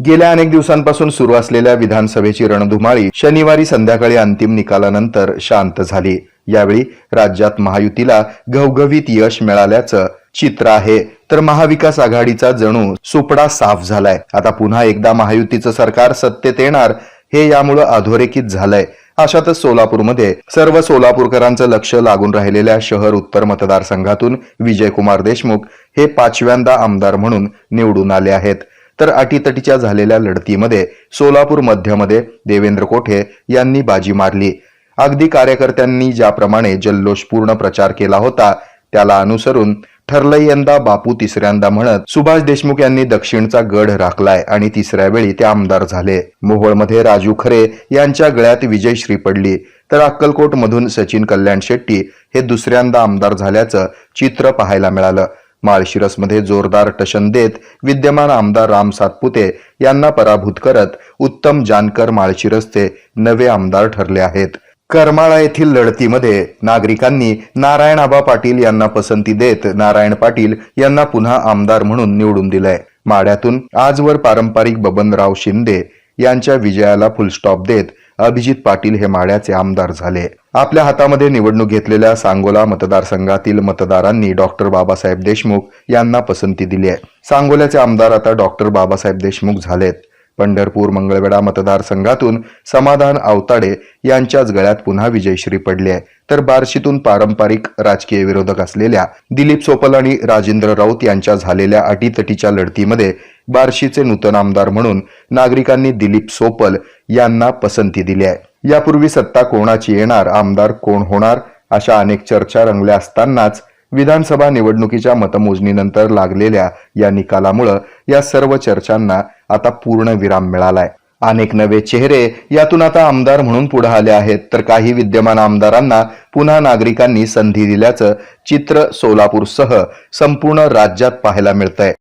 गेल्या अनेक दिवसांपासून सुरू असलेल्या विधानसभेची रणधुमाळी शनिवारी संध्याकाळी अंतिम निकालानंतर शांत झाली. यावेळी राज्यात महायुतीला घवघवीत यश मिळाल्याचं चित्र आहे. तर महाविकास आघाडीचा जणू सुपडा साफ झालाय. आता पुन्हा एकदा महायुतीचं सरकार सत्तेत येणार हे यामुळं अधोरेखित झालंय. अशातच सोलापूरमध्ये सर्व सोलापूरकरांचं लक्ष लागून राहिलेल्या शहर उत्तर मतदारसंघातून विजयकुमार देशमुख हे पाचव्यांदा आमदार म्हणून निवडून आले आहेत. तर अटीतटीच्या झालेल्या लढतीमध्ये सोलापूर मध्यमध्ये देवेंद्र कोठे यांनी बाजी मारली. अगदी कार्यकर्त्यांनी ज्याप्रमाणे जल्लोषपूर्ण प्रचार केला होता त्याला अनुसरून ठरलंय यंदा बापू तिसऱ्यांदा म्हणत सुभाष देशमुख यांनी दक्षिणचा गड राखलाय आणि तिसऱ्या वेळी ते आमदार झाले. मोहोळमध्ये राजू खरे यांच्या गळ्यात विजयश्री पडली तर अक्कलकोट मधून सचिन कल्याण शेट्टी हे दुसऱ्यांदा आमदार झाल्याचं चित्र पाहायला मिळालं. माळशिरसमध्ये जोरदार टशन देत विद्यमान आमदार राम सातपुते यांना पराभूत करत उत्तम जानकर माळशिरसचे नवे आमदार ठरले आहेत. करमाळा येथील लढतीमध्ये नागरिकांनी नारायण आबा पाटील यांना पसंती देत नारायण पाटील यांना पुन्हा आमदार म्हणून निवडून दिलंय. माढ्यातून आजवर पारंपरिक बबनराव शिंदे यांच्या विजयाला फुलस्टॉप देत अभिजित पाटील हे माळ्याचे आमदार झाले. आपल्या हातामध्ये निवडणूक घेतलेल्या सांगोला मतदारसंघातील मतदारांनी डॉक्टर बाबासाहेब देशमुख यांना पसंती दिली आहे. सांगोल्याचे आमदार आता डॉक्टर बाबासाहेब देशमुख झालेत. पंढरपूर मंगळवेढा मतदारसंघातून समाधान आवताडे यांच्याच गळ्यात पुन्हा विजयश्री पडली. आहे तर बार्शीतून पारंपरिक राजकीय विरोधक असलेल्या दिलीप सोपल आणि राजेंद्र राऊत यांच्या झालेल्या अटीतटीच्या लढतीमध्ये बार्शीचे नूतन आमदार म्हणून नागरिकांनी दिलीप सोपल यांना पसंती दिली आहे. यापूर्वी सत्ता कोणाची येणार आमदार कोण होणार अशा अनेक चर्चा रंगल्या असतानाच विधानसभा निवडणुकीच्या मतमोजणीनंतर लागलेल्या या निकालामुळं या सर्व चर्चांना आता पूर्ण विराम मिळालाय. अनेक नवे चेहरे यातून आता आमदार म्हणून पुढे आले आहेत. तर काही विद्यमान आमदारांना पुन्हा नागरिकांनी संधी दिल्याचं चित्र सोलापूरसह संपूर्ण राज्यात पाहायला मिळतंय.